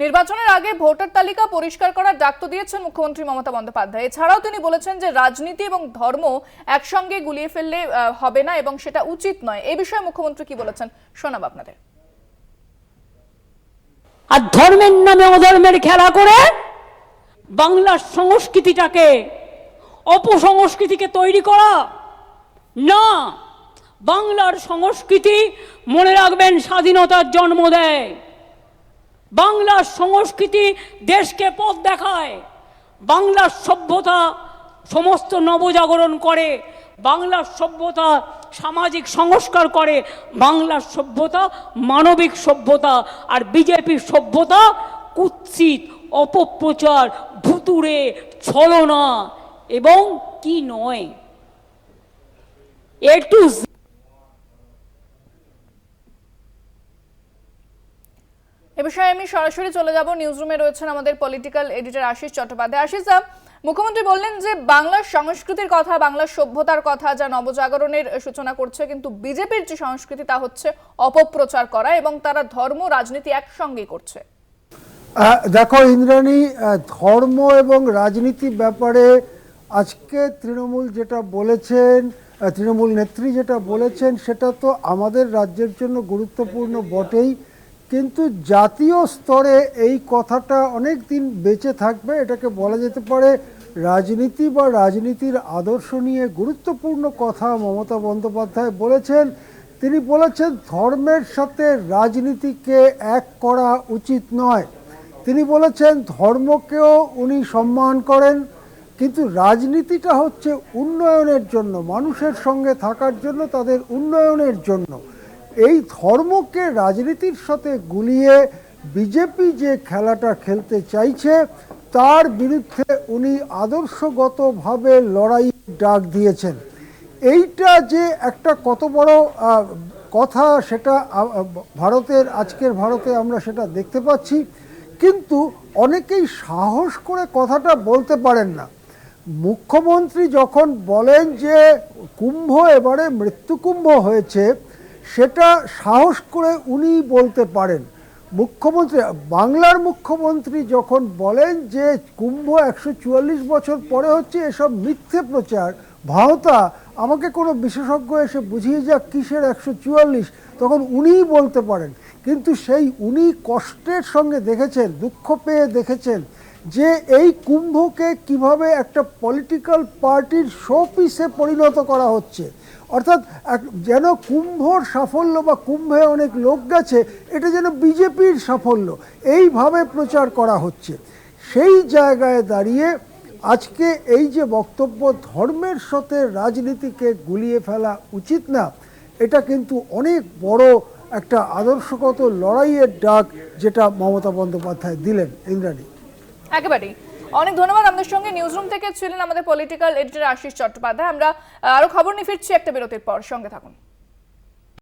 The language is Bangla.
নির্বাচনের আগে ভোটার তালিকা পরিষ্কার করার ডাক তো দিয়েছেন মুখ্যমন্ত্রী মমতা বন্দ্যোপাধ্যায়। এছাড়াও তিনি বলেছেন যে রাজনীতি এবং ধর্ম একসঙ্গে গুলিয়ে ফেললে হবে না এবং সেটা উচিত নয়। এই বিষয়ে মুখ্যমন্ত্রী কি বলেছেন শোনাব আপনাদের। আর ধর্মের নামে অধর্মের খেলা করে বাংলার সংস্কৃতিটাকে, অপসংস্কৃতিকে তৈরি করা, না, বাংলার সংস্কৃতি মনে রাখবেন স্বাধীনতার জন্ম দেয়। বাংলার সংস্কৃতি দেশকে পথ দেখায়। বাংলার সভ্যতা সমস্ত নবজাগরণ করে বাংলার সভ্যতা সামাজিক সংস্কার করে বাংলার সভ্যতা মানবিক সভ্যতা আর বিজেপির সভ্যতা কুৎসিত, অপপ্রচার, ভুতুড়ে, ছলনা এবং কি নয়। এ টু বিষয়ে আমি সরাসরি চলে যাব। নিউজরুমে রয়েছেন আমাদের পলিটিক্যাল এডিটর আশিস চট্টোপাধ্যায়। আশিস মুখ্যমন্ত্রী বললেন যে, বাংলার সংস্কৃতির কথা, বাংলার সভ্যতার কথা যা নবজাগরণের সূচনা করছে, কিন্তু বিজেপির যে সংস্কৃতি তা হচ্ছে অপপ্রচার করা এবং তারা ধর্ম, রাজনীতি একসঙ্গেই করছে। দেখো ইন্দ্রাণী ধর্ম এবং রাজনীতি ব্যাপারে আজকে তৃণমূল যেটা বলেছেন তৃণমূল নেত্রী যেটা বলেছেন, সেটা তো আমাদের রাজ্যের জন্য গুরুত্বপূর্ণ বটেই। কিন্তু জাতীয় স্তরে এই কথাটা অনেক দিন বেঁচে থাকবে। এটাকে বলা যেতে পারে রাজনীতি বা রাজনীতির আদর্শ নিয়ে গুরুত্বপূর্ণ কথা মমতা বন্দ্যোপাধ্যায় বলেছেন। তিনি বলেছেন, ধর্মের সাথে রাজনীতিকে এক করা উচিত নয়। তিনি বলেছেন, ধর্মকেও উনি সম্মান করেন, কিন্তু রাজনীতিটা হচ্ছে উন্নয়নের জন্য, মানুষের সঙ্গে থাকার জন্য, তাদের উন্নয়নের জন্য। এই ধর্মকে রাজনীতির সাথে গুলিয়ে বিজেপি যে খেলাটা খেলতে চাইছে, তার বিরুদ্ধে উনি আদর্শগতভাবে লড়াই ডাক দিয়েছেন। এইটা যে একটা কত বড় কথা, সেটা ভারতের, আজকের ভারতে আমরা সেটা দেখতে পাচ্ছি। কিন্তু অনেকেই সাহস করে কথাটা বলতে পারেন না। মুখ্যমন্ত্রী যখন বলেন যে কুম্ভ এবারে মৃত্যুকুম্ভ হয়েছে সেটা সাহস করে উনি বলতে পারেন। মুখ্যমন্ত্রী, বাংলার মুখ্যমন্ত্রী যখন বলেন যে কুম্ভ একশো চুয়াল্লিশ বছর পরে হচ্ছে এসব মিথ্যে প্রচার, ভাওতা, আমাকে কোনো বিশেষজ্ঞ এসে বুঝিয়ে যাক কিসের একশো চুয়াল্লিশ, তখন উনিই বলতে পারেন। কিন্তু সেই উনি কষ্টের সঙ্গে দেখেছেন, দুঃখ পেয়ে দেখেছেন যে এই কুম্ভকে কীভাবে একটা পলিটিক্যাল পার্টির শো পিসে পরিণত করা হচ্ছে। অর্থাৎ যেন কুম্ভর সাফল্য বা কুম্ভে অনেক লোক গেছে, এটা যেন বিজেপির সাফল্য, এইভাবে প্রচার করা হচ্ছে। সেই জায়গায় দাঁড়িয়ে আজকে এই যে বক্তব্য, ধর্মের সাথে রাজনীতিকে গুলিয়ে ফেলা উচিত না, এটা কিন্তু অনেক বড় একটা আদর্শগত লড়াইয়ের ডাক যেটা মমতা বন্দ্যোপাধ্যায় দিলেন, ইন্দ্রাণী। একেবারেই। অনেক ধন্যবাদ, আমাদের সঙ্গে নিউজ রুম থেকে ছিলেন আমাদের পলিটিক্যাল এডিটর আশিস চট্টোপাধ্যায়। আমরা আরও খবর নিয়ে ফিরছি একটা বিরতির পর। সঙ্গে থাকুন।